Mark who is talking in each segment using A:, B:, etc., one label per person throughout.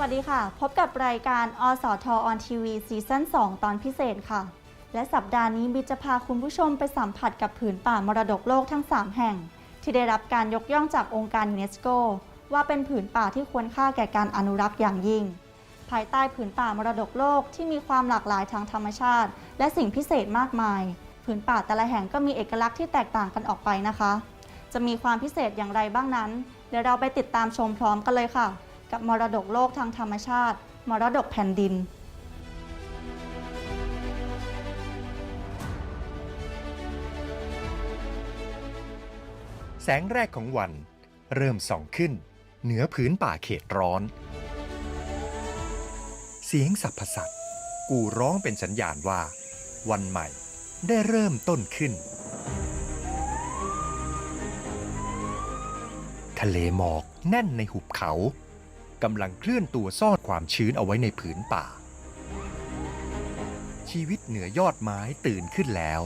A: วัสดีค่ะ พบกับรายการอสทออนทีวีซีซั่น2 ตอนพิเศษค่ะ และสัปดาห์นี้บิจะพาคุณผู้ชมไปสัมผัสกับผืนป่ามรดกโลกทั้ง 3 แห่ง ที่ได้รับการยกย่องจากองค์การยูเนสโก ว่าเป็นผืนป่าที่ควรค่าแก่การอนุรักษ์อย่างยิ่ง ภายใต้ผืนป่ามรดกโลกที่มีความหลากหลายทางธรรมชาติ และสิ่งพิเศษมากมาย ผืนป่าแต่ละแห่งก็มีเอกลักษณ์ที่แตกต่างกันออกไปนะคะ จะมีความพิเศษอย่างไรบ้างนั้นเดี๋ยวเราไปติดตามชมพร้อมกันเลยค่ะ กับมรดกโลกทางธรรมชาติ มรดกแผ่นดิน
B: แสงแรกของวัน เริ่มส่องขึ้น เหนือผืนป่าเขตร้อน เสียงสัพพสัตว์กูร้องเป็นสัญญาณว่า วันใหม่ได้เริ่มต้นขึ้น ทะเลหมอกแน่นในหุบเขา กำลังเคลื่อนตัวซ่อนความชื้นเอาไว้ในผืนป่า ชีวิตเหนือยอดไม้ตื่นขึ้นแล้ว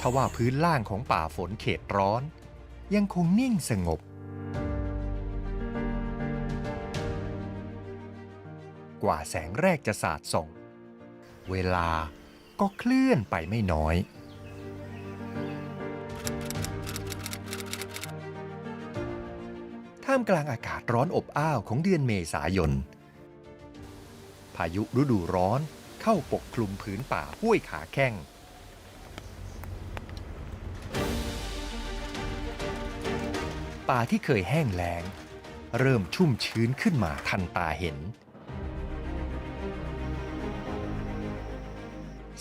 B: ทว่าพื้นล่างของป่าฝนเขตร้อน ยังคงนิ่งสงบ ว่าแสงแรกจะสาดส่อง เวลาก็เคลื่อนไปไม่น้อย ท่ามกลางอากาศร้อนอบอ้าวของเดือนเมษายน พายุฤดูร้อนเข้าปกคลุมผืนป่าห้วยขาแข้งป่าที่เคยแห้งแล้ง เริ่มชุ่มชื้นขึ้นมาทันตาเห็น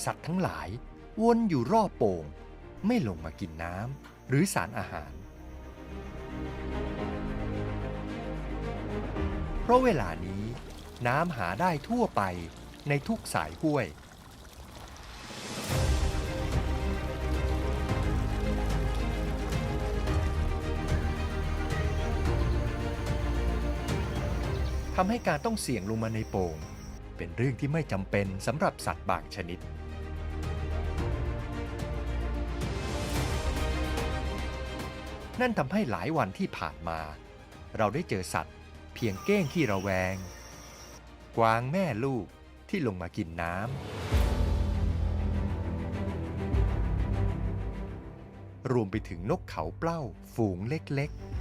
B: สัตว์ทั้งหลายวนอยู่รอบโป่ง ไม่ลงมากินน้ำหรือสารอาหาร เพราะเวลานี้น้ำหาได้ทั่วไปในทุกสายห้วย ทำให้การต้องเสี่ยงลงมาในโป่ง เป็นเรื่องที่ไม่จำเป็นสำหรับสัตว์บางชนิด นั่นทำให้หลายวันที่ผ่านมา เราได้เจอสัตว์ เพียงเก้งที่ระแวง กวางแม่ลูกที่ลงมากินน้ำ รวมไปถึงนกเขาเปล้าฝูงเล็กๆ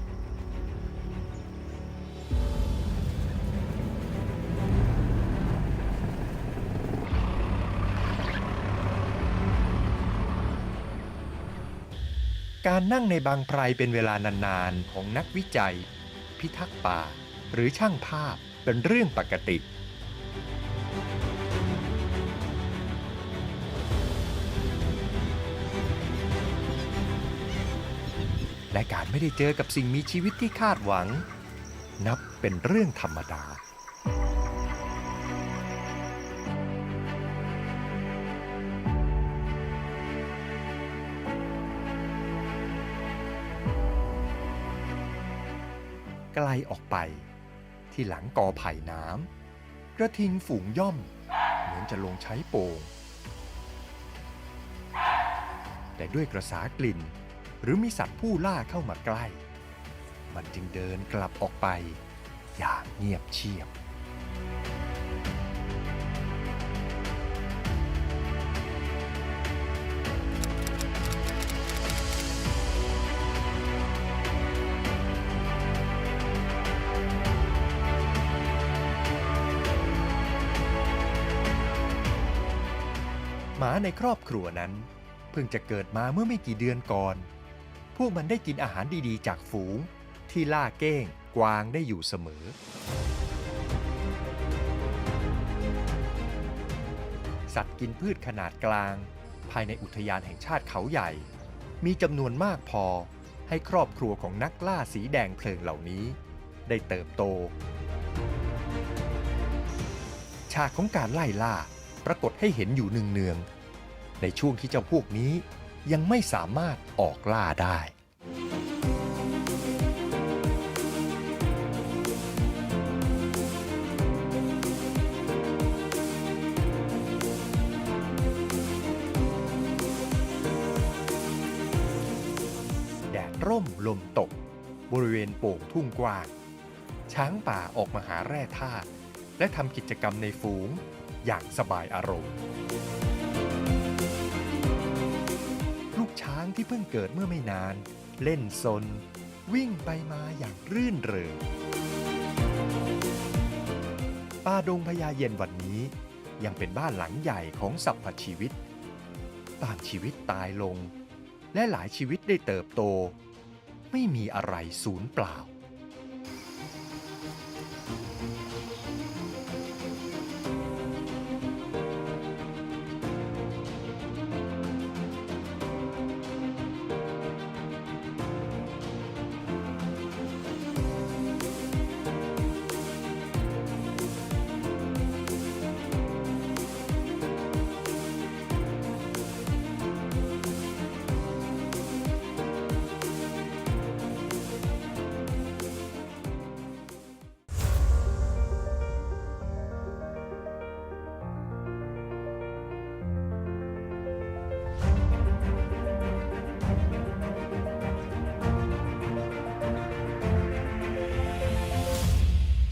B: การนั่งในบางไพรเป็นเวลานานๆ ของนักวิจัย พิทักษ์ป่า หรือช่างภาพเป็นเรื่องปกติ และการไม่ได้เจอกับสิ่งมีชีวิตที่คาดหวัง นับเป็นเรื่องธรรมดา ไกลออกไป ที่หลังกอไผ่น้ำกระทิงฝูงย่อม เหมือนจะลงใช้โป่งแต่ด้วยกระสากลิ่นหรือมีสัตว์ผู้ล่าเข้ามาใกล้ มันจึงเดินกลับออกไปอย่างเงียบเชียบ ในครอบครัวนั้น เพิ่งจะเกิดมาเมื่อไม่กี่เดือนก่อน พวกมันได้กินอาหารดีๆ จากฝูง ที่ล่าเก้งกวางได้อยู่เสมอ สัตว์กินพืชขนาดกลาง ภายในอุทยานแห่งชาติเขาใหญ่ มีจำนวนมากพอให้ครอบครัวของนักล่าสีแดงเพลิงเหล่านี้ ได้เติบโต ฉากของการไล่ล่าปรากฏให้เห็นอยู่เนืองๆ ในช่วงที่เจ้าพวกนี้ยังไม่สามารถออกล่าได้ แดดร่มลมตก บริเวณโป่งทุ่งกว้าง ช้างป่าออกมาหาแร่ธาตุและทำกิจกรรมในฝูงอย่างสบายอารมณ์ ช้างที่เพิ่งเกิดเมื่อไม่นาน เล่นซนวิ่งไปมาอย่างรื่นเริงป่าดงพญาเย็นวันนี้ ยังเป็นบ้านหลังใหญ่ของสรรพชีวิตบางชีวิตตายลง และหลายชีวิตได้เติบโต ไม่มีอะไรสูญเปล่า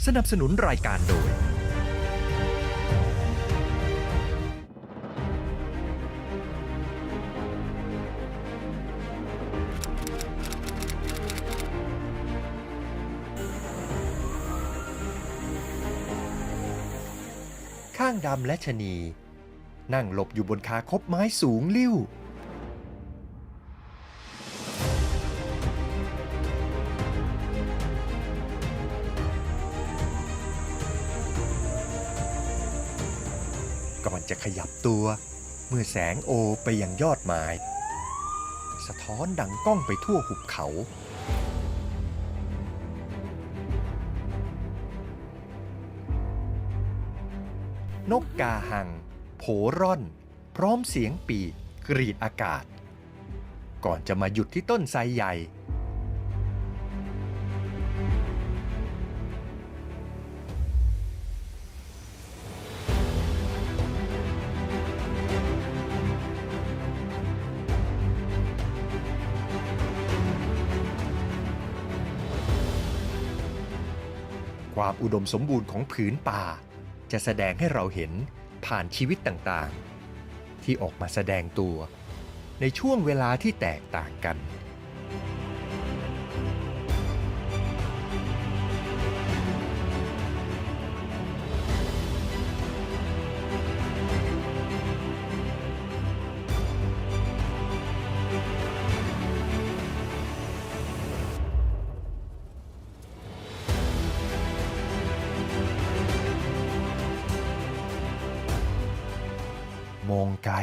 B: สนับสนุนรายการโดย ข้างดำและชะนี นั่งหลบอยู่บนคาคบไม้สูงลิ้ว ตัว เมื่อแสงโอไปยังยอดไม้สะท้อนดังก้องไปทั่วหุบเขา นกกาหัง โผร่อน พร้อมเสียงปีกกรีดอากาศ ก่อนจะมาหยุดที่ต้นไทรใหญ่ ความอุดมสมบูรณ์ของผืนป่า จะแสดงให้เราเห็นผ่านชีวิตต่างๆ ที่ออกมาแสดงตัว ในช่วงเวลาที่แตกต่างกัน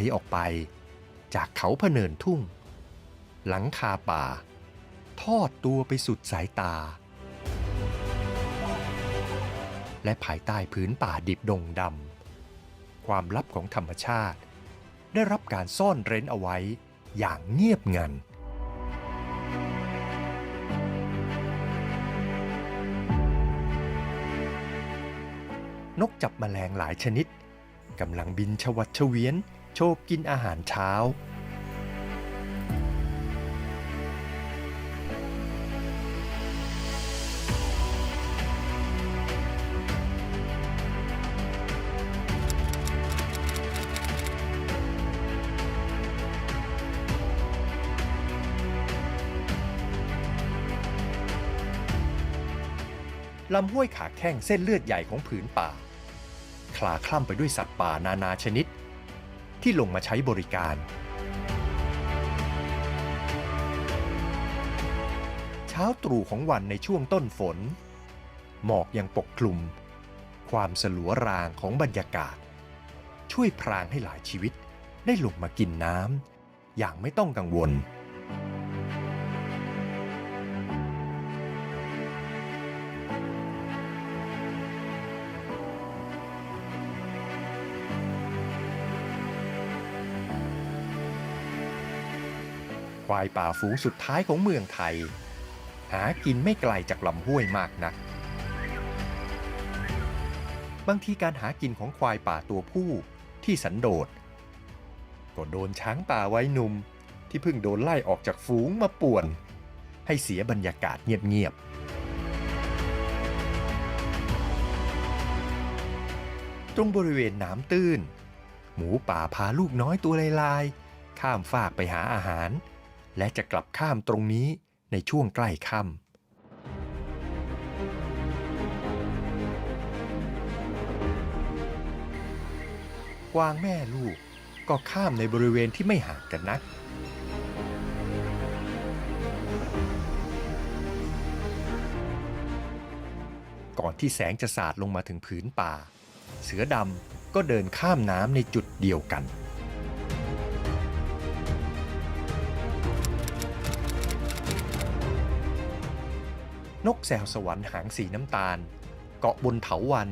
B: องไกลออกไป จากเขาพเนินทุ่ง หลังคาป่า ทอดตัวไปสุดสายตา และภายใต้พื้นป่าดิบดงดำความลับของธรรมชาติ ได้รับการซ่อนเร้นเอาไว้อย่างเงียบงันนกจับแมลงหลายชนิดกำลังบินชวัดเฉวียน โชบกินอาหารเช้า ลำห้วยขาแข้งเส้นเลือดใหญ่ของผืนป่า คลาคล่ำไปด้วยสัตว์ป่านานาชนิด ที่ลงมาใช้บริการ เช้าตรู่ของวันในช่วงต้นฝน หมอกยังปกคลุม ความสลัวรางของบรรยากาศ ช่วยพรางให้หลายชีวิตได้ลงมากินน้ำอย่างไม่ต้องกังวล ควายป่าฝูงสุดท้ายของเมืองไทย หากินไม่ไกลจากลำห้วยมากนัก บางทีการหากินของควายป่าตัวผู้ที่สันโดษก็โดนช้างป่าไว้หนุ่มที่เพิ่งโดนไล่ออกจากฝูงมาป่วน ให้เสียบรรยากาศเงียบๆ ตรงบริเวณน้ำตื้น หมูป่าพาลูกน้อยตัวลายๆ ข้ามฟากไปหาอาหาร และจะกลับข้ามตรงนี้ในช่วงใกล้ค่ำกวางแม่ลูกก็ข้ามในบริเวณที่ไม่ห่างกันนัก ก่อนที่แสงจะสาดลงมาถึงผืนป่า เสือดำก็เดินข้ามน้ำในจุดเดียวกัน นกแซวสวรรค์หางสีน้ำตาล เกาะบนเถาวัน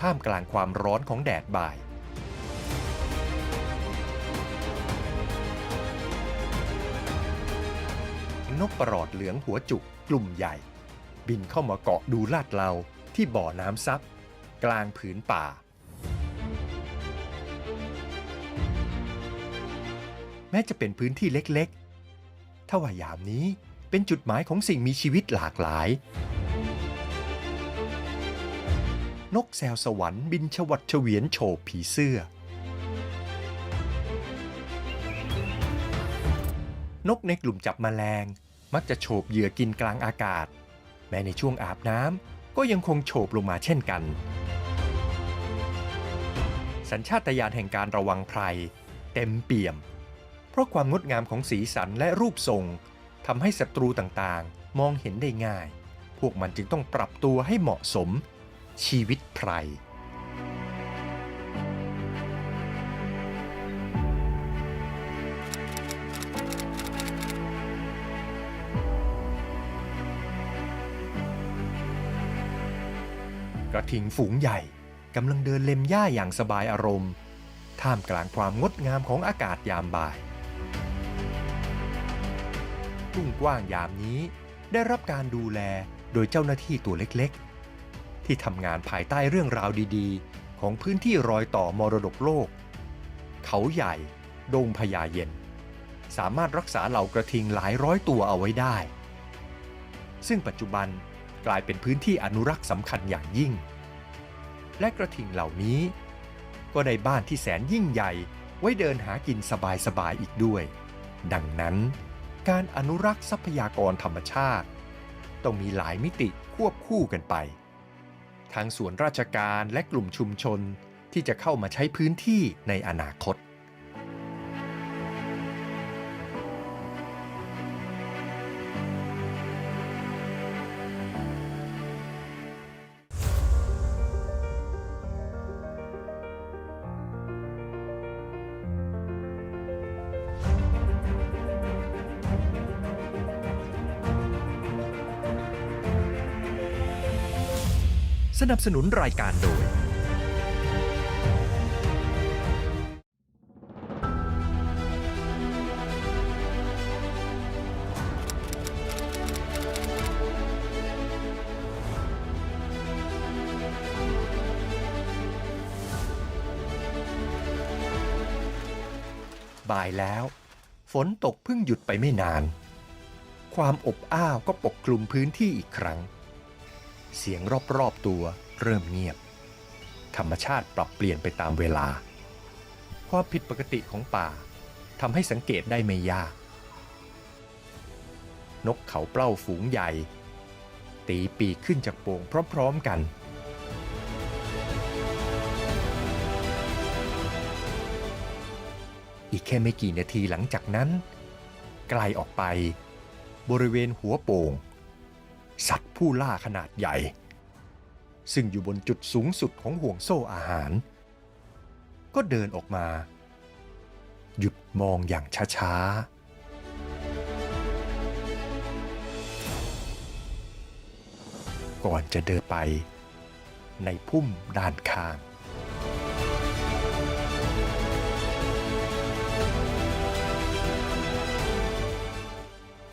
B: ท่ามกลางความร้อนของแดดบ่าย นกประหลอดเหลืองหัวจุกกลุ่มใหญ่ บินเข้ามาเกาะดูลาดเลาที่บ่อน้ำซับกลางผืนป่า แม้จะเป็นพื้นที่เล็กๆถ้าว่ายามนี้ เป็นจุดหมายของสิ่งมีชีวิตหลากหลาย นกแซวสวรรค์บินชวัดเฉวียนโฉบผีเสื้อ นกในกลุ่มจับแมลง มักจะโฉบเหยื่อกินกลางอากาศ แม้ในช่วงอาบน้ำก็ยังคงโฉบลงมาเช่นกัน สัญชาตญาณแห่งการระวังภัย เต็มเปี่ยม เพราะความงดงามของสีสันและรูปทรง ทำให้ศัตรูต่างๆ มองเห็นได้ง่าย พวกมันจึงต้องปรับตัวให้เหมาะสม ชีวิตไพรกระทิงฝูงใหญ่กำลังเดินเล็มหญ้าอย่างสบายอารมณ์ ท่ามกลางความงดงามของอากาศยามบ่าย ทุ่งกว้างยามนี้ ได้รับการดูแลโดยเจ้าหน้าที่ตัวเล็กๆ ที่ทำงานภายใต้เรื่องราวดีๆ ของพื้นที่รอยต่อมรดกโลก เขาใหญ่ดงพญาเย็น สามารถรักษาเหล่ากระทิงหลายร้อยตัวเอาไว้ได้ ซึ่งปัจจุบันกลายเป็นพื้นที่อนุรักษ์สำคัญอย่างยิ่ง และกระทิงเหล่านี้ ก็ได้บ้านที่แสนยิ่งใหญ่ไว้เดินหากินสบายๆอีกด้วย ดังนั้น การอนุรักษ์ทรัพยากรธรรมชาติ ต้องมีหลายมิติควบคู่กันไป ทั้งส่วนราชการและกลุ่มชุมชนที่จะเข้ามาใช้พื้นที่ในอนาคต นับสนุนรายการโดย บ่ายแล้ว ฝนตกเพิ่งหยุดไปไม่นาน ความอบอ้าวก็ปกคลุมพื้นที่อีกครั้ง เสียงรอบๆตัวเริ่มเงียบ ธรรมชาติปรับเปลี่ยนไปตามเวลา ความผิดปกติของป่าทำให้สังเกตได้ไม่ยาก นกเขาเปล้าฝูงใหญ่ ตีปีกขึ้นจากโป่งพร้อมๆกัน อีกแค่ไม่กี่นาทีหลังจากนั้น ไกลออกไป บริเวณหัวโป่ง สัตว์ผู้ล่าขนาดใหญ่ ซึ่งอยู่บนจุดสูงสุดของห่วงโซ่อาหาร ก็เดินออกมา หยุดมองอย่างช้าๆก่อนจะเดินไป ในพุ่มด้านข้าง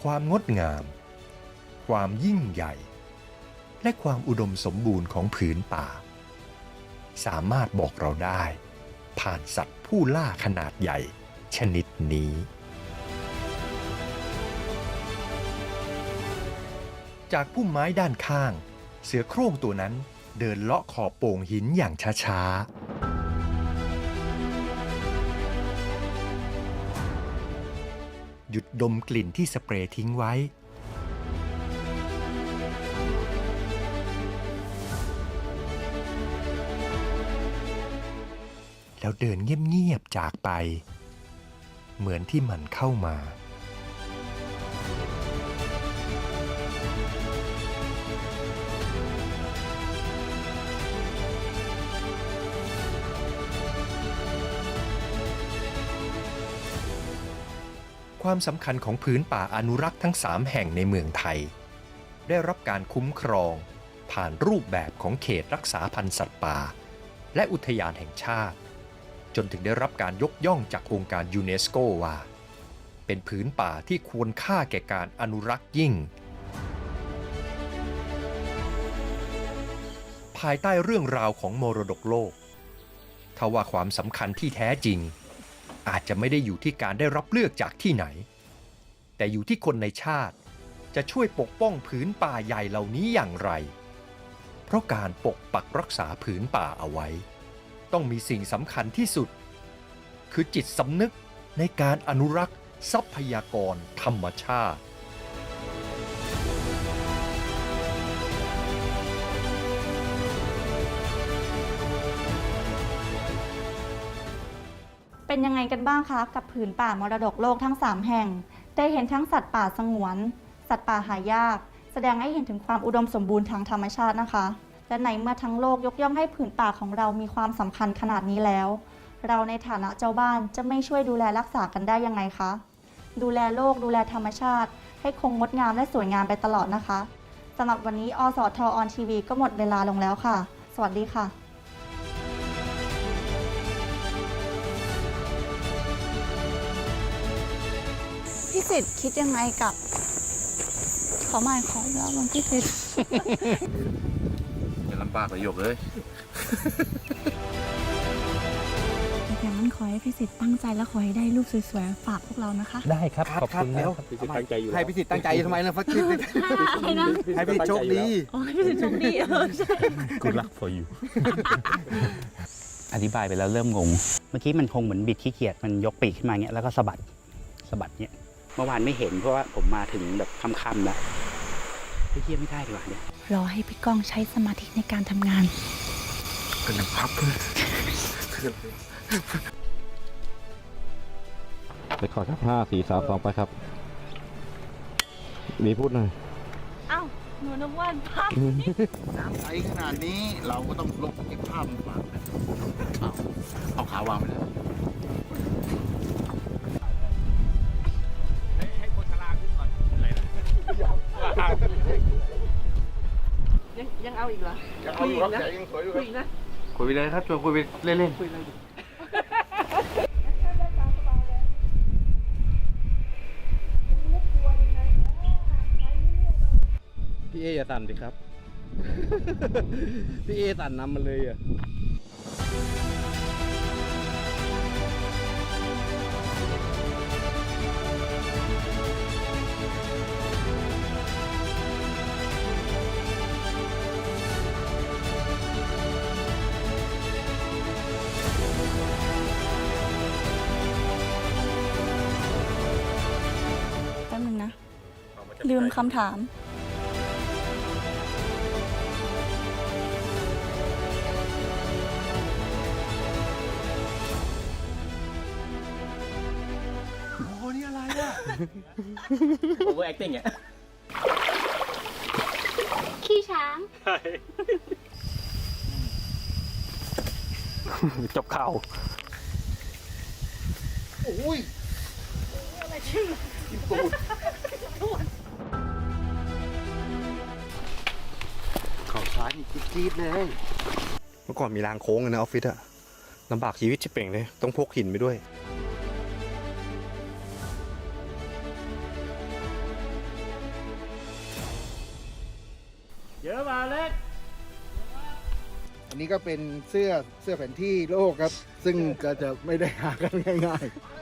B: ความงดงาม ความยิ่งใหญ่ และความอุดมสมบูรณ์ของผืนป่า สามารถบอกเราได้ ผ่านสัตว์ผู้ล่าขนาดใหญ่ชนิดนี้ จากพุ่มไม้ด้านข้าง เสือโคร่งตัวนั้นเดินเลาะขอบโป่งหินอย่างช้าๆหยุดดมกลิ่นที่สเปรย์ทิ้งไว้ แล้วเดินเงียบๆจากไป เหมือนที่มันเข้ามา ความสำคัญของพื้นป่าอนุรักษ์ทั้งสามแห่งในเมืองไทย ได้รับการคุ้มครองผ่านรูปแบบของเขตรักษาพันธุ์สัตว์ป่า และอุทยานแห่งชาติ จนถึงได้รับการยกย่องจากองค์การยูเนสโกว่า เป็นผืนป่าที่ควรค่าแก่การอนุรักษ์ยิ่ง ภายใต้เรื่องราวของมรดกโลกทว่าความสำคัญที่แท้จริง อาจจะไม่ได้อยู่ที่การได้รับเลือกจากที่ไหน แต่อยู่ที่คนในชาติจะช่วยปกป้องผืนป่าใหญ่เหล่านี้อย่างไร เพราะการปกปักรักษาผืนป่าเอาไว้ ต้องมีสิ่งสำคัญที่สุด คือจิตสำนึกในการอนุรักษ์ทรัพยากรธรรมชาติ
A: เป็นยังไงกันบ้างคะ กับผืนป่ามรดกโลกทั้ง 3 แห่ง ได้เห็นทั้งสัตว์ป่าสงวน สัตว์ป่าหายาก แสดงให้เห็นถึงความอุดมสมบูรณ์ทางธรรมชาตินะคะ และในเมื่อทั้งโลกยกย่องให้ผืนป่าของเรามีความสำคัญขนาดนี้แล้ว เราในฐานะเจ้าบ้านจะไม่ช่วยดูแลรักษากันได้ยังไงคะ ดูแลโลกดูแลธรรมชาติ ให้คงงดงามและสวยงามไปตลอดนะคะสำหรับวันนี้อสอทออนทีวีก็หมดเวลาลงแล้วค่ะ สวัสดีค่ะพี่สิทธิ์คิดยังไงกับขอหมายของแล้วมันพี่สิทธิ์
C: อย่าลำบากประโยคเลย
A: อย่างนั้นขอให้พี่สิทธิ์ตั้งใจและขอให้ได้รูปสวยๆฝากพวกเรานะคะ
D: ได้ครับ ขอบคุณ
C: ครั
D: นะ
C: บ
D: พี่สิทธิ์ตั้งใจอยู่
C: ให้พิสิทธิ์ตั้งใจทำไมนะฟักคิด
A: อะไรนะ
C: ให้พิสิทธิ์โชคดี
A: อ๋อให้พี่สิทธิ์โชคดีเออใช่
D: กูรัก for you
E: อธิบายไปแล้วเริ่มงง เมื่อกี้มันคงเหมือนบิดขี้เกียจมันยกปีกขึ้นมาเงี้ยแล้วก็สะบัดสะบัดเงี้ยเมื่อวานไม่เห็นเพราะว่าผมมาถึงแบบค่ำๆแล้ว เฮ้ยเยี่ยไม่ได้ดีกว่าเนี่ย
A: รอให้พี่ก้องใช้สมาธิในการทำงาน
C: เป็นนังพับ
F: ไปขอครับห้าสี่สามสองไปครับ มีพูดหน่อย
A: เอ้าหนูนึกว่าภาพ
C: น้ำใสขนาดนี้เราก็ต้องลงเก็บภาพมาฝากนะเอาเอาขาวางไปเลย
G: เอาอีกเหรอ
C: ยังเอาอยู่ครับแต่ยังสวยอยู่ค
G: คุ
C: รับ
G: ยนะ
C: คุยไปเลยครับชวนคุยไปเล่น
G: คุยเลย
F: พี่เออย่าสั่นดิครับ พี่เอสั่นนำมันเลยอะ
A: ลืมคำถาม
H: โอเวอร์แอคติ้งอะ
I: ขี้ช้าง
F: จบข่าว
J: อุ้ย
F: ข่าวซ้ายนี่ จี๊ดเลย เมื่อก่อนมีรางโค้งเลยนะออฟฟิศอะลำบากชีวิตชิบเป่งเลย ต้องพกหินไปด้วยเย
J: อันนี้ก็เป็นเสื้อเสื้อแผนที่โลกครับ ซึ่งก็จะไม่ได้หากันง่ายๆ